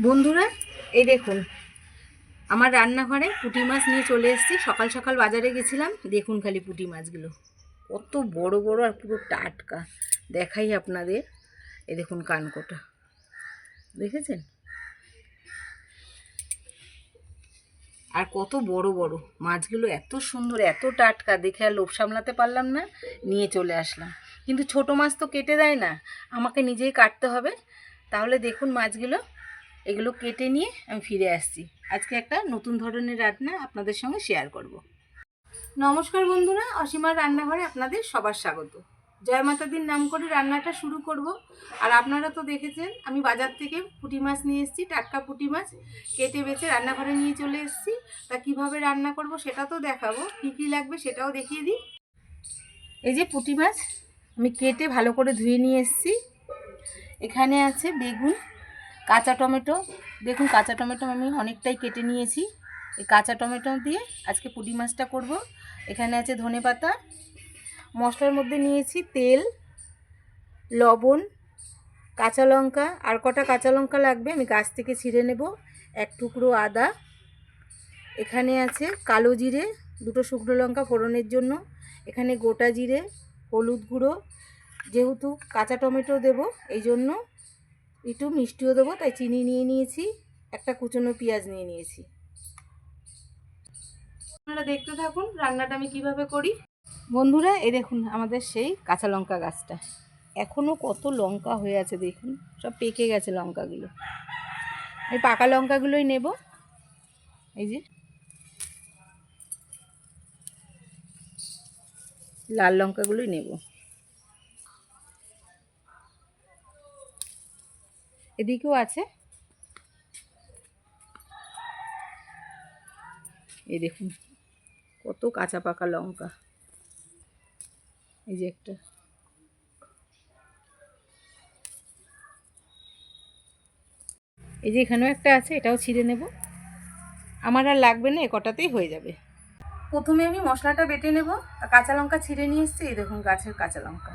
বন্ধুরা, এই দেখুন, আমার রান্নাঘরে পুঁটি মাছ নিয়ে চলে এসেছি। সকাল সকাল বাজারে গেছিলাম, দেখুন খালি পুঁটি মাছগুলো। কত বড় বড় আর পুরো টাটকা। দেখাই আপনাদের, এই দেখুন কানকোটা। দেখেছেন? আর কত বড় বড়। মাছগুলো এত সুন্দর, এত টাটকা। দেখে আর লোভ সামলাতে পারলাম না, নিয়ে চলে আসলাম। কিন্তু ছোট মাছ তো কেটে দেয় না, আমাকে নিজেই কাটতে হবে। তাহলে দেখুন মাছগুলো এগুলো কেটে নিয়ে আমি ফিরে আসছি। আজকে একটা নতুন ধরনের রান্না আপনাদের সঙ্গে শেয়ার করব। নমস্কার বন্ধুরা, অসীমার রান্নাঘরে আপনাদের সবার স্বাগত। জয় মাতাদির নাম করে রান্নাটা শুরু করব। আর আপনারা তো দেখেছেন, আমি বাজার থেকে পুঁটি মাছ নিয়ে এসেছি, টাটকা পুঁটি মাছ কেটে বেছে রান্নাঘরে নিয়ে চলে এসেছি। তা কীভাবে রান্না করব সেটা তো দেখাবো। কী কী লাগবে সেটাও দেখিয়ে দিই। এই যে পুঁটি মাছ আমি কেটে ভালো করে ধুয়ে নিয়ে এসেছি। এখানে আছে বেগুন কাঁচা টমেটো, দেখুন কাঁচা টমেটো আমি অনেকটাই কেটে নিয়েছি। এই কাঁচা টমেটো দিয়ে আজকে পুঁটি মাছটা করব। এখানে আছে ধনে পাতা, মশলার মধ্যে নিয়েছি তেল, লবণ, কাঁচা লঙ্কা, আর কটা কাঁচা লঙ্কা লাগবে আমি গাছ থেকে ছিঁড়ে নেব, এক টুকরো আদা। এখানে আছে কালো জিরে, দুটো শুকনো লঙ্কা ফোড়নের জন্য। এখানে গোটা জিরে, হলুদ গুঁড়ো, যেহেতু কাঁচা টমেটো দেব, এই জন্য একটু মিষ্টিও দেবো, তাই চিনি নিয়ে নিয়েছি, একটা কুচনো পেঁয়াজ নিয়ে নিয়েছি। আপনারা দেখতে থাকুন রান্নাটা আমি কীভাবে করি। বন্ধুরা, এই দেখুন আমাদের সেই কাঁচা লঙ্কা গাছটা। এখনও কত লঙ্কা হয়ে আছে দেখুন, সব পেকে গেছে লঙ্কাগুলো। এই পাকা লঙ্কাগুলোই নেব। এই যে লাল লঙ্কাগুলোই নেব। এদিকেও আছে। এই দেখুন, কত কাঁচা পাকা লঙ্কা। এই যে একটা। এই যে এখানেও একটা আছে, এটাও ছিঁড়ে নেব। আমার আর লাগবে না, এ কটাতেই হয়ে যাবে। প্রথমে আমি মশলাটা বেটে নেব কাঁচা লঙ্কা ছিঁড়ে নিয়ে এসেছি, এই দেখুন গাছের কাঁচা লঙ্কা।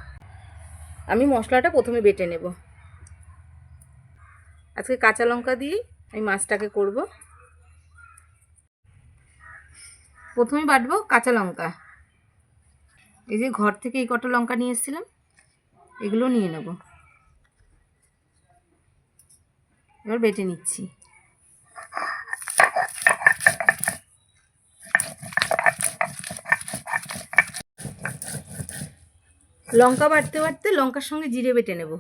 আমি মশলাটা প্রথমে বেটে নেব। আজকে কাঁচা লঙ্কা দিয়েই আমি মাছটাকে করব। প্রথমে বাটবো কাঁচা লঙ্কা। এই যে ঘর থেকে এই কটা লঙ্কা নিয়ে এসেছিলাম, এগুলো নিয়ে নেব। এবার বেটে নিচ্ছি। লঙ্কা বাটতে বাটতে লঙ্কার সঙ্গে জিরে বেটে নেব।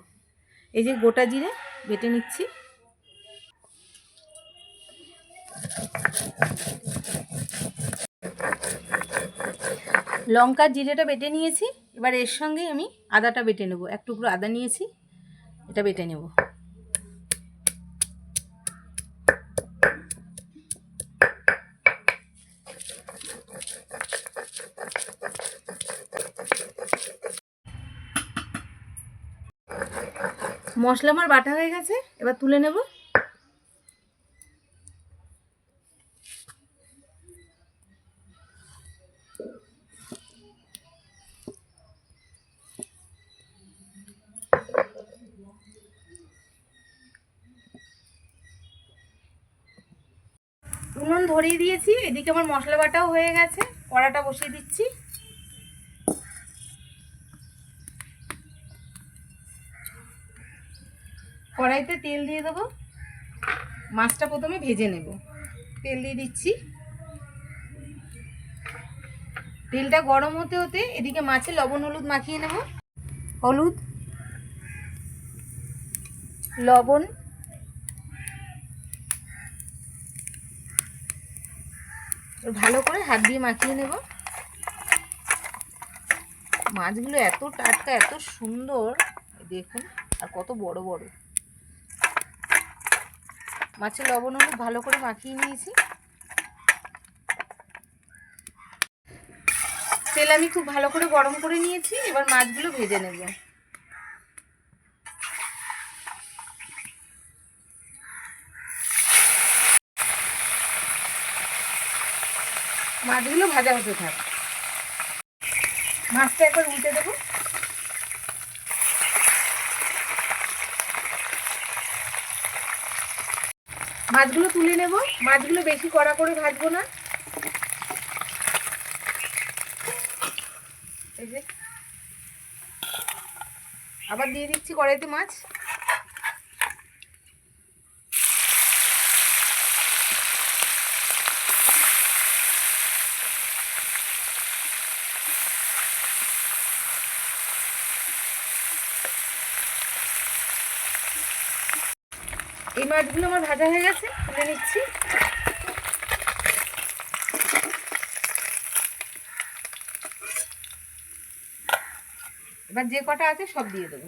এই যে গোটা জিরে বেটে নিচ্ছি। লঙ্কা জিরেটা বেটে নিয়েছি। এবার এর সঙ্গে আমি আদাটা বেটে নেব। এক টুকরো আদা নিয়েছি, এটা বেটে নেব। মশলা আমার বাটা হয়ে গেছে, এবার তুলে নেব। উনুন ধরিয়ে দিয়েছি, এদিকে আমার মশলা বাটাও হয়ে গেছে, কড়াটা বসিয়ে দিচ্ছি। কড়াইতে তেল দিয়ে দেবো। মাছটা প্রথমে ভেজে নেব। তেল দিয়ে দিচ্ছি। তেলটা গরম হতে হতে এদিকে মাছে লবণ, হলুদ মাখিয়ে নেব। হলুদ, লবণ ভালো করে হাত দিয়ে মাখিয়ে নেব। মাছগুলো এত টাটকা, এত সুন্দর। দেখুন, আর কত বড় বড়। মাছের লবণ হলুদ ভালো করে মাখিয়ে নিয়েছি। তেল আমি খুব ভালো করে গরম করে নিয়েছি, এবার মাছগুলো ভেজে নেব। মাছগুলো ভাজা হতে থাক। মাছটা একবার উল্টে দেবো। মাছগুলো তুলে নেব। মাছগুলো বেশি কড়া করে ভাজবো না। এই যে। আবার দিয়ে দিচ্ছি কড়াইতে মাছ। মাছগুলো আমার ভাজা হয়ে গেছে, তুলে নিচ্ছি। এবার যে কটা আছে সব দিয়ে দেবো।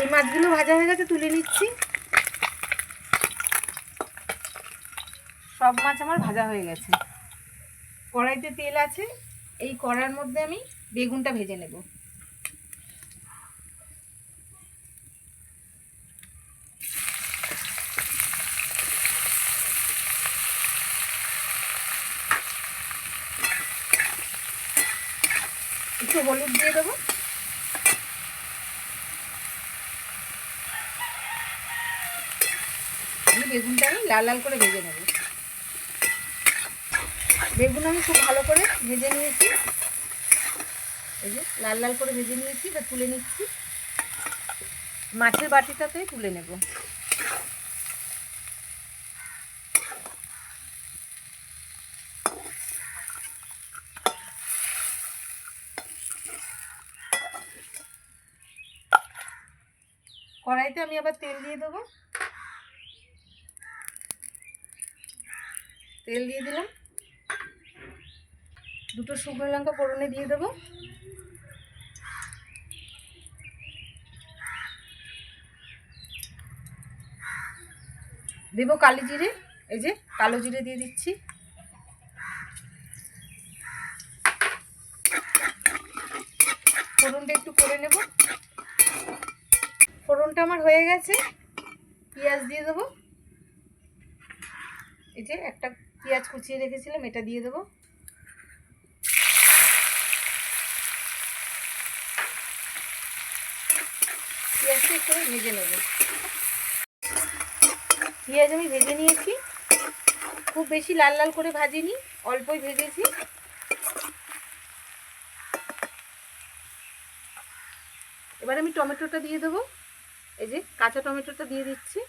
এই মাছগুলো ভাজা হয়ে গেছে, তুলে নিচ্ছি। সব মাছ আমার ভাজা হয়ে গেছে। কড়াইতে তেল আছে, এই কড়ার মধ্যে আমি বেগুনটা ভেজে নেব। একটু হলুদ দিয়ে দেবো। বেগুনটা আমি লাল লাল করে ভেজে নেব। বেগুন আমি খুব ভালো করে ভেজে নিয়েছি। এই যে লাল লাল করে ভেজে নিয়েছি, এবার তুলে নিচ্ছি। মাছের বাটিটাতে তুলে নেব। কড়াইতে আমি আবার তেল দিয়ে দেবো। তেল দিয়ে দিলাম। দুটো শুকনো লঙ্কা ফোড়নে দিয়ে দেবো। দেবো কালো জিরে, এই যে কালো জিরে দিয়ে দিচ্ছি। ফোড়নটা একটু করে নেব। ফোড়নটা আমার হয়ে গেছে, পেঁয়াজ দিয়ে দেবো। এই যে একটা পেঁয়াজ কুচিয়ে রেখেছিলাম, এটা দিয়ে দেবো। আমি ভেজে নেব। পেঁয়াজ আমি ভেজে নিয়েছি। খুব বেশি লাল লাল করে ভাজিনি, অল্পই ভেজেছি। এবার আমি টমেটোটা দিয়ে দেবো। এই যে কাঁচা টমেটোটা দিয়ে দিচ্ছি।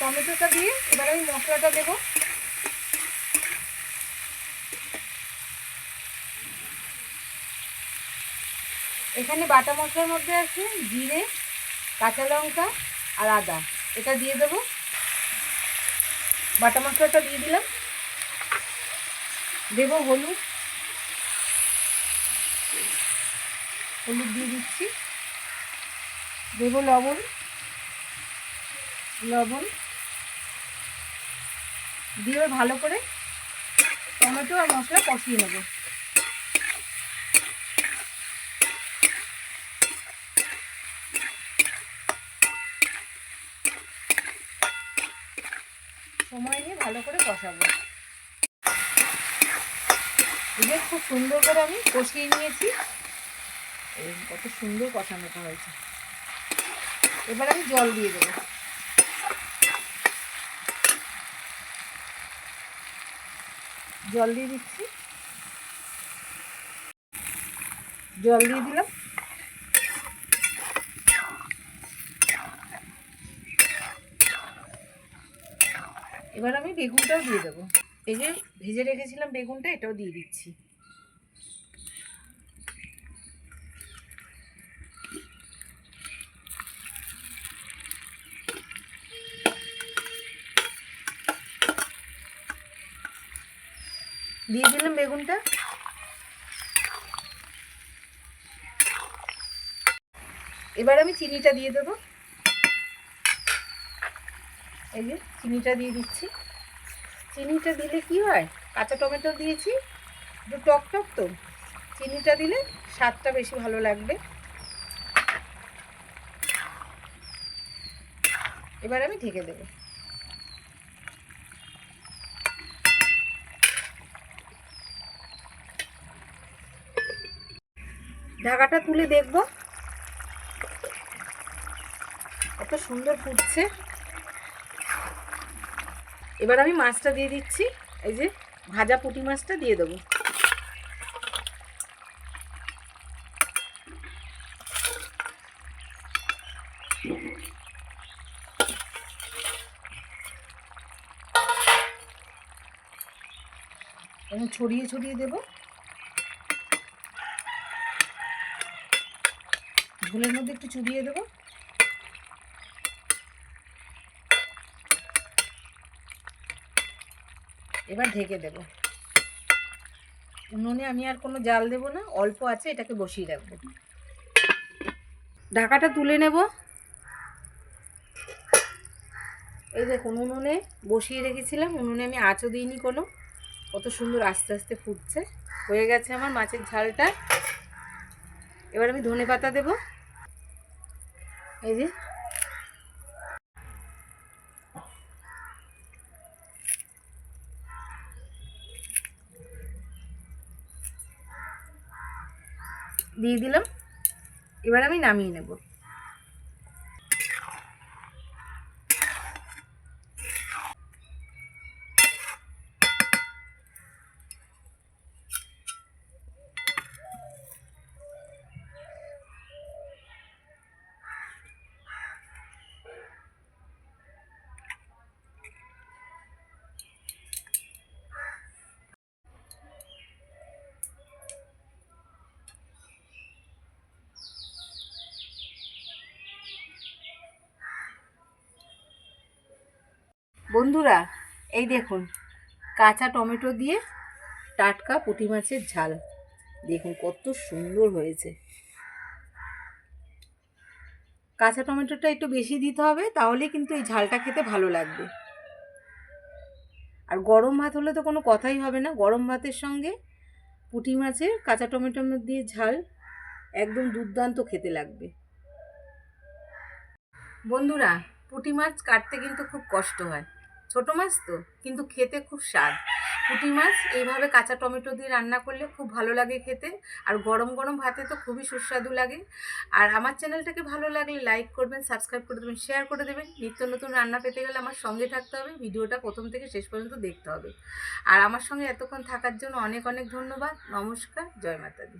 টমেটোটা দিয়ে এবার আমি মশলাটা দেবো। এখানে বাটা মশলার মধ্যে আছে জিরে, কাঁচা লঙ্কা আর আদা। এটা দিয়ে দেবো। বাটা মশলাটা দিয়ে দিলাম। দেবো হলুদ। হলুদ দিয়ে দিচ্ছি। দেবো লবণ। লবণ। দিয়ে ভালো করে টমেটো আর মশলা কষিয়ে নেব। সময় নিয়ে ভালো করে কষাবো। এগুলো খুব সুন্দর করে আমি কষিয়ে নিয়েছি। কত সুন্দর কষানোটা হয়েছে। এবার আমি জল দিয়ে দেবো। জল দিয়ে দিচ্ছি। জল দিয়ে দিলাম। এবার আমি বেগুনটাও দিয়ে দেবো। এই যে ভেজে রেখেছিলাম বেগুনটা, এটাও দিয়ে দিচ্ছি। দিয়ে দিলাম বেগুনটা। এবার আমি চিনিটা দিয়ে দেবো। এই যে চিনিটা দিয়ে দিচ্ছি। চিনিটা দিলে কি হয়? কাঁচা টমেটো দিয়েছি, একটু টক টক তো। চিনিটা দিলে স্বাদটা বেশি ভালো লাগবে। এবার আমি ঢেকে দেবো। ঢাকাটা তুলে দেখব। কত সুন্দর ফুটছে। এবার আমি মাছটা দিয়ে দিচ্ছি। এই যে ভাজা পুঁটি মাছটা দিয়ে দেবো। ছড়িয়ে ছড়িয়ে দেবো। ঝোলের মধ্যে একটু চুবিয়ে দেবো। এবার ঢেকে দেব। উনুনে আমি আর কোনো জাল দেব না, অল্প আছে, এটাকে বসিয়ে রাখব। ঢাকাটা তুলে নেব। এই দেখুন, উনুনে বসিয়ে রেখেছিলাম, উনুনে আমি আঁচও দিইনি কোনো। কত সুন্দর আস্তে আস্তে ফুটছে। হয়ে গেছে আমার মাছের ঝালটা। এবার আমি ধনে পাতা দেবো। এই দিয়ে দিলাম। এবার আমি নামিয়ে নেব। বন্ধুরা, এই দেখুন, কাঁচা টমেটো দিয়ে টাটকা পুঁটি মাছের ঝাল। দেখুন কত সুন্দর হয়েছে। কাঁচা টমেটোটা একটু বেশি দিতে হবে, তাহলে কিন্তু এই ঝালটা খেতে ভালো লাগবে। আর গরম ভাত হলে তো কোনো কথাই হবে না। গরম ভাতের সঙ্গে পুঁটি মাছের, কাঁচা টমেটো দিয়ে ঝাল একদম দুর্দান্ত খেতে লাগবে। বন্ধুরা, পুঁটি মাছ কাটতে কিন্তু খুব কষ্ট হয়। ছোট মাছ তো, কিন্তু খেতে খুব স্বাদ। পুঁটি মাছ এইভাবে কাঁচা টমেটো দিয়ে রান্না করলে খুব ভালো লাগে খেতে, আর গরম গরম ভাতে তো খুবই সুস্বাদু লাগে। আর আমার চ্যানেলটাকে ভালো লাগলে লাইক করবেন, সাবস্ক্রাইব করে দেবেন, শেয়ার করে দেবেন। নিত্য নতুন রান্না পেতে গেলে আমার সঙ্গে থাকতে হবে, ভিডিওটা প্রথম থেকে শেষ পর্যন্ত দেখতে হবে। আর আমার সঙ্গে এতক্ষণ থাকার জন্য অনেক অনেক ধন্যবাদ। নমস্কার, জয় মাতাদি